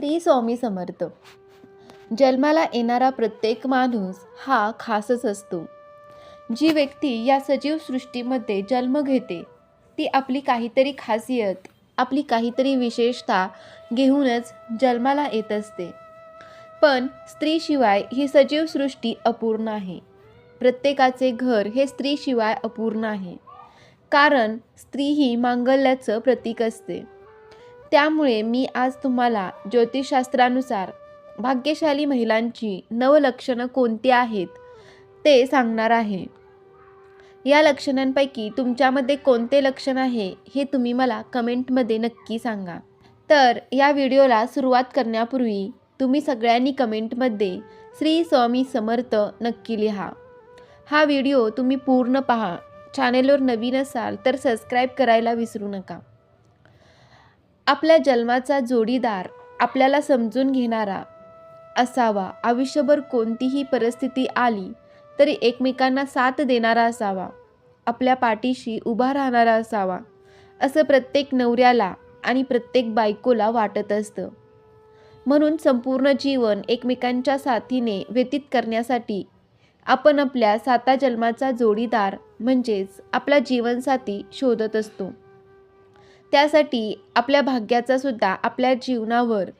श्री स्वामी समर्थ. जन्माला येणारा प्रत्येक माणूस हा खासच असतो. जी व्यक्ती या सजीव सृष्टीमध्ये जन्म घेते ती आपली काहीतरी खासियत आपली काहीतरी विशेषता घेऊनच जन्माला येत असते. पण स्त्रीशिवाय ही सजीव सृष्टी अपूर्ण आहे. प्रत्येकाचे घर हे स्त्रीशिवाय अपूर्ण आहे. कारण स्त्री ही मांगल्याचं प्रतीक असते. त्यामुळे मी आज तुम्हाला ज्योतिषशास्त्रानुसार भाग्यशाली महिलांची नवलक्षणं कोणती आहेत ते सांगणार आहे. या लक्षणांपैकी तुमच्यामध्ये कोणते लक्षण आहे हे तुम्ही मला कमेंटमध्ये नक्की सांगा. तर या व्हिडिओला सुरुवात करण्यापूर्वी तुम्ही सगळ्यांनी कमेंटमध्ये श्री स्वामी समर्थ नक्की लिहा. हा व्हिडिओ तुम्ही पूर्ण पहा. चॅनेलवर नवीन असाल तर सबस्क्राईब करायला विसरू नका. आपल्या जन्माचा जोडीदार आपल्याला समजून घेणारा असावा. आयुष्यभर कोणतीही परिस्थिती आली तरी एकमेकांना साथ देणारा असावा. आपल्या पाठीशी उभा राहणारा असावा. असं प्रत्येक नवऱ्याला आणि प्रत्येक बायकोला वाटत असतं. म्हणून संपूर्ण जीवन एकमेकांच्या साथीने व्यतीत करण्यासाठी आपण आपल्या साता जन्माचा जोडीदार म्हणजेच आपला जीवनसाथी शोधत असतो. त्यासाठी आपल्या भाग्याचा सुद्धा आपल्या जीवनावर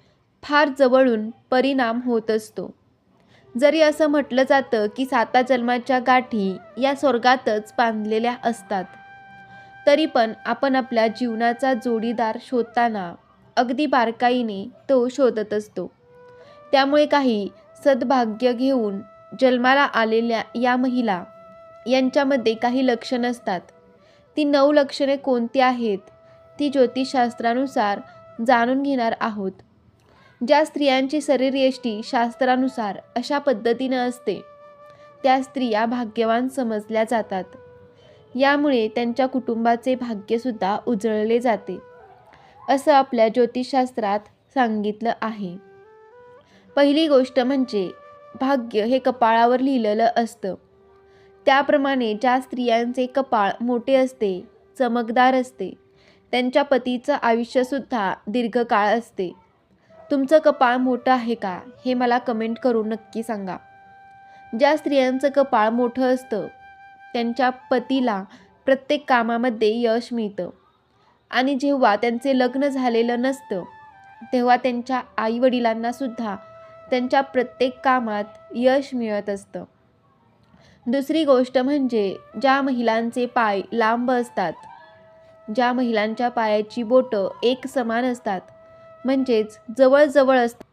फार जवळून परिणाम होत असतो. जरी असं म्हटलं जातं की साता जन्माच्या गाठी या स्वर्गातच बांधलेल्या असतात. तरी पण आपण आपल्या जीवनाचा जोडीदार शोधताना अगदी बारकाईने तो शोधत असतो. त्यामुळे काही सद्भाग्य घेऊन जन्माला आलेल्या या महिला यांच्यामध्ये काही लक्षणं असतात. ती नऊ लक्षणे कोणती आहेत? ती ज्योतिषशास्त्रानुसार जाणून घेणार आहोत. ज्या स्त्रियांची शरीरयष्टी शास्त्रानुसार अशा पद्धतीनं असते त्या स्त्रिया भाग्यवान समजल्या जातात. यामुळे त्यांच्या कुटुंबाचे भाग्यसुद्धा उजळले जाते असं आपल्या ज्योतिषशास्त्रात सांगितलं आहे. पहिली गोष्ट म्हणजे भाग्य हे कपाळावर लिहिलेलं असतं. त्याप्रमाणे ज्या स्त्रियांचे कपाळ मोठे असते चमकदार असते त्यांच्या पतीचं आयुष्यसुद्धा दीर्घकाळ असते. तुमचं कपाळ मोठं आहे का? हे मला कमेंट करून नक्की सांगा. ज्या स्त्रियांचं कपाळ मोठं असतं त्यांच्या पतीला प्रत्येक कामामध्ये यश मिळतं. आणि जेव्हा त्यांचे लग्न झालेलं नसतं तेव्हा त्यांच्या आईवडिलांनासुद्धा त्यांच्या प्रत्येक कामात यश मिळत असतं. दुसरी गोष्ट म्हणजे ज्या महिलांचे पाय लांब असतात ज्या महिलांच्या पायाची बोटं एक समान असतात म्हणजेच जवळजवळ असतात.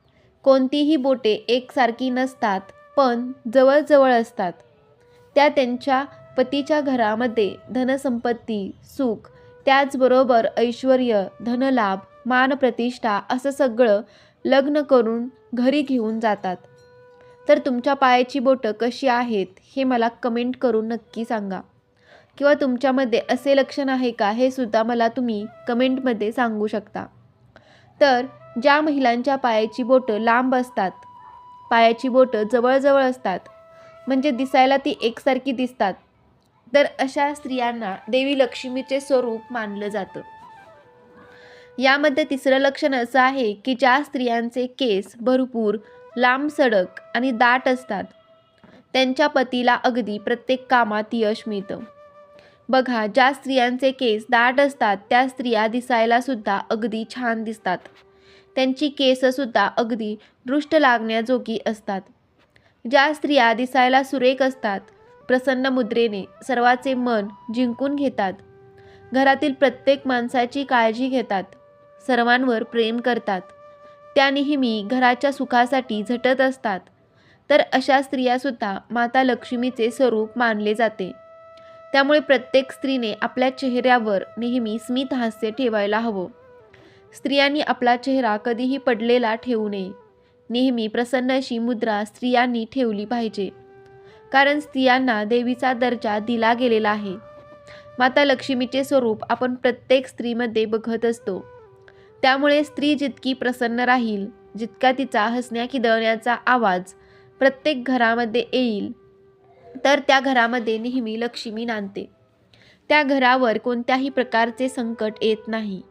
कोणतीही बोटे एकसारखी नसतात पण जवळजवळ असतात. त्या त्यांच्या पतीच्या घरामध्ये धनसंपत्ती सुख त्याचबरोबर ऐश्वर धनलाभ मानप्रतिष्ठा असं सगळं लग्न करून घरी घेऊन जातात. तर तुमच्या पायाची बोटं कशी आहेत हे मला कमेंट करून नक्की सांगा. किंवा तुमच्यामध्ये असे लक्षण आहे का हे सुद्धा मला तुम्ही कमेंटमध्ये सांगू शकता. तर ज्या महिलांच्या पायाची बोटं लांब असतात पायाची बोटं जवळजवळ असतात म्हणजे दिसायला ती एकसारखी दिसतात तर अशा स्त्रियांना देवी लक्ष्मीचे स्वरूप मानलं जातं. यामध्ये तिसरं लक्षण असं आहे की ज्या स्त्रियांचे केस भरपूर लांब सडक आणि दाट असतात त्यांच्या पतीला अगदी प्रत्येक कामात यश मिळतं. बघा ज्या स्त्रियांचे केस दाट असतात त्या स्त्रिया दिसायला सुद्धा अगदी छान दिसतात. त्यांची केससुद्धा अगदी दृष्ट लागण्याजोगी असतात. ज्या स्त्रिया दिसायला सुरेख असतात प्रसन्न मुद्रेने सर्वाचे मन जिंकून घेतात. घरातील प्रत्येक माणसाची काळजी घेतात. सर्वांवर प्रेम करतात. त्या नेहमी घराच्या सुखासाठी झटत असतात. तर अशा स्त्रियासुद्धा माता लक्ष्मीचे स्वरूप मानले जाते. त्यामुळे प्रत्येक स्त्रीने आपल्या चेहऱ्यावर नेहमी स्मित हास्य ठेवायला हवं. स्त्रियांनी आपला चेहरा कधीही पडलेला ठेवू नये. नेहमी प्रसन्न अशी मुद्रा स्त्रियांनी ठेवली पाहिजे. कारण स्त्रियांना देवीचा दर्जा दिला गेलेला आहे. माता लक्ष्मीचे स्वरूप आपण प्रत्येक स्त्रीमध्ये बघत असतो. त्यामुळे स्त्री जितकी प्रसन्न राहील जितका तिचा हसण्या खिदळण्याचा आवाज प्रत्येक घरामध्ये येईल तर त्या घरामध्ये नेहमी लक्ष्मी नांदते. त्या घरावर कोणत्याही प्रकारचे संकट येत नाही.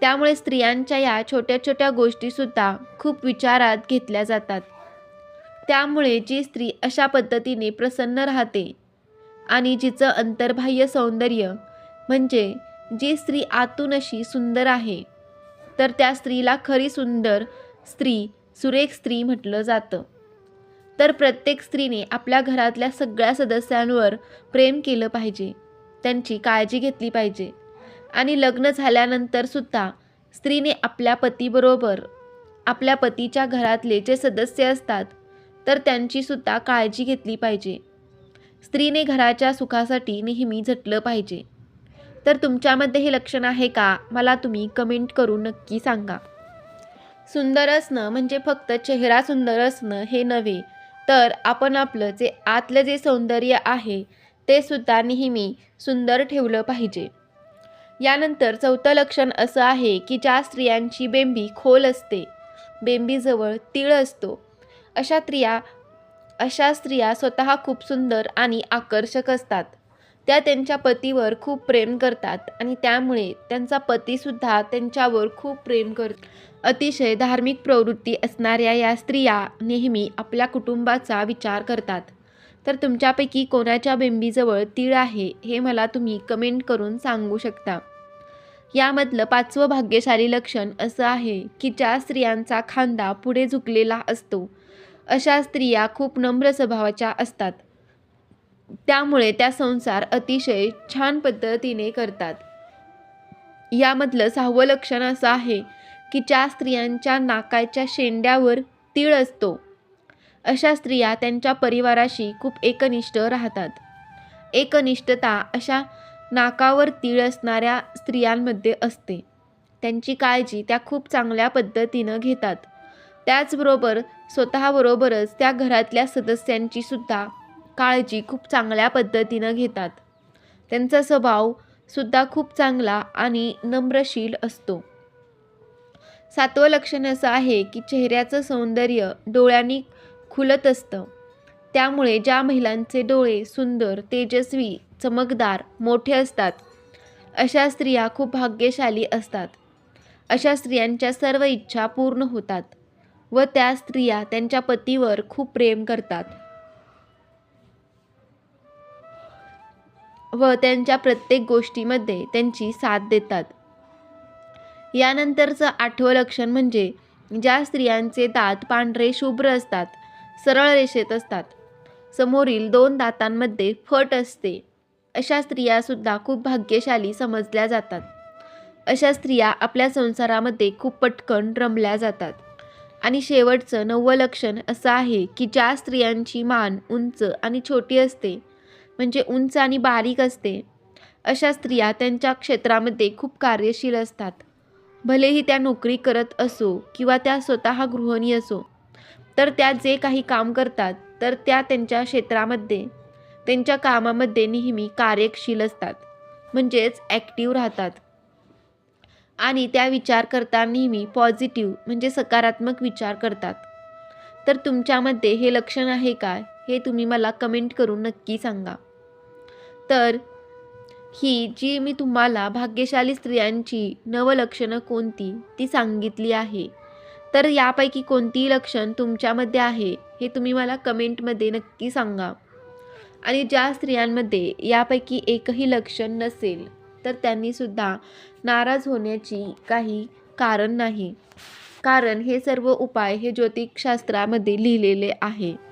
त्यामुळे स्त्रियांच्या या छोट्या छोट्या गोष्टीसुद्धा खूप विचारात घेतल्या जातात. त्यामुळे जी स्त्री अशा पद्धतीने प्रसन्न राहते आणि जिचं अंतर्बाह्य सौंदर्य म्हणजे जी स्त्री आतून अशी सुंदर आहे तर त्या स्त्रीला खरी सुंदर स्त्री सुरेख स्त्री म्हटलं जातं. तर प्रत्येक स्त्रीने आपल्या घरातल्या सगळ्या सदस्यांवर प्रेम केलं पाहिजे. त्यांची काळजी घेतली पाहिजे. आणि लग्न झाल्यानंतर सुद्धा स्त्रीने आपल्या पतीबरोबर आपल्या पतीच्या घरातले जे सदस्य असतात तर त्यांचीसुद्धा काळजी घेतली पाहिजे. स्त्रीने घराच्या सुखासाठी नेहमी झटलं पाहिजे. तर तुमच्यामध्ये हे लक्षण आहे का? मला तुम्ही कमेंट करून नक्की सांगा. सुंदर असणं म्हणजे फक्त चेहरा सुंदर असणं हे नव्हे तर आपण आपलं जे आतलं जे सौंदर्य आहे ते सुद्धा नेहमी सुंदर ठेवलं पाहिजे. यानंतर चौथं लक्षण असं आहे की ज्या स्त्रियांची बेंबी खोल असते बेंबीजवळ तीळ असतो. अशा स्त्रिया अशा स्त्रिया स्वतः खूप सुंदर आणि आकर्षक असतात. त्या त्यांच्या पतीवर खूप प्रेम करतात आणि त्यामुळे त्यांचा पतीसुद्धा त्यांच्यावर खूप प्रेम करतो अतिशय धार्मिक प्रवृत्ती असणाऱ्या या स्त्रिया नेहमी आपल्या कुटुंबाचा विचार करतात. तर तुमच्यापैकी कोणाच्या बेंबीजवळ तीळ आहे हे मला तुम्ही कमेंट करून सांगू शकता. यामधलं पाचवं भाग्यशाली लक्षण असं आहे की ज्या स्त्रियांचा खांदा पुढे झुकलेला असतो अशा स्त्रिया खूप नम्र स्वभावाच्या असतात. त्यामुळे त्या संसार अतिशय छान पद्धतीने करतात. यामधलं सहावं लक्षण असं आहे की ज्या स्त्रियांच्या नाकाच्या शेंड्यावर तीळ असतो अशा स्त्रिया त्यांच्या परिवाराशी खूप एकनिष्ठ राहतात. एकनिष्ठता अशा नाकावर तीळ असणाऱ्या स्त्रियांमध्ये असते. त्यांची काळजी त्या खूप चांगल्या पद्धतीनं घेतात. त्याचबरोबर स्वतःबरोबरच त्या घरातल्या सदस्यांची सुद्धा काळजी खूप चांगल्या पद्धतीनं घेतात. त्यांचा स्वभाव सुद्धा खूप चांगला आणि नम्रशील असतो. सातवं लक्षण असं आहे की चेहऱ्याचं सौंदर्य डोळ्यांनी खुलत असतं. त्यामुळे ज्या महिलांचे डोळे सुंदर तेजस्वी चमकदार मोठे असतात अशा स्त्रिया खूप भाग्यशाली असतात. अशा स्त्रियांच्या सर्व इच्छा पूर्ण होतात व त्या स्त्रिया त्यांच्या पतीवर खूप प्रेम करतात. व त्यांच्या प्रत्येक गोष्टीमध्ये त्यांची साथ देतात. यानंतरचं आठवं लक्षण म्हणजे ज्या स्त्रियांचे दात पांढरे शुभ्र असतात सरळ रेषेत असतात. समोरील दोन दातांमध्ये फट असते. अशा स्त्रियासुद्धा खूप भाग्यशाली समजल्या जातात. अशा स्त्रिया आपल्या संसारामध्ये खूप पटकन रमल्या जातात. आणि शेवटचं नववं लक्षण असं आहे की ज्या स्त्रियांची मान उंच आणि छोटी असते म्हणजे उंच आणि बारीक असते. अशा स्त्रिया त्यांच्या क्षेत्रामध्ये खूप कार्यशील असतात. भलेही त्या नोकरी करत असो किंवा त्या स्वतः गृहिणी असो तर त्या जे काही काम करतात तर त्या त्यांच्या क्षेत्रामध्ये त्यांच्या कामामध्ये नेहमी कार्यशील असतात म्हणजेच ॲक्टिव्ह राहतात. आणि त्या विचार करता नेहमी पॉझिटिव्ह म्हणजे सकारात्मक विचार करतात. तर तुमच्यामध्ये हे लक्षण आहे काय हे तुम्ही मला कमेंट करून नक्की सांगा. तर ही जी मी तुम्हाला भाग्यशाली स्त्रियांची नवलक्षणं कोणती ती सांगितली आहे. तर यापैकी कोणतीही लक्षण तुमच्यामध्ये आहे हे तुम्ही मला कमेंटमध्ये नक्की सांगा. आणि ज्या स्त्रियांमध्ये यापैकी एकही लक्षण नसेल तर त्यांनीसुद्धा नाराज होण्याची काही कारण नाही. कारण हे सर्व उपाय हे ज्योतिषशास्त्रामध्ये लिहिलेले आहे.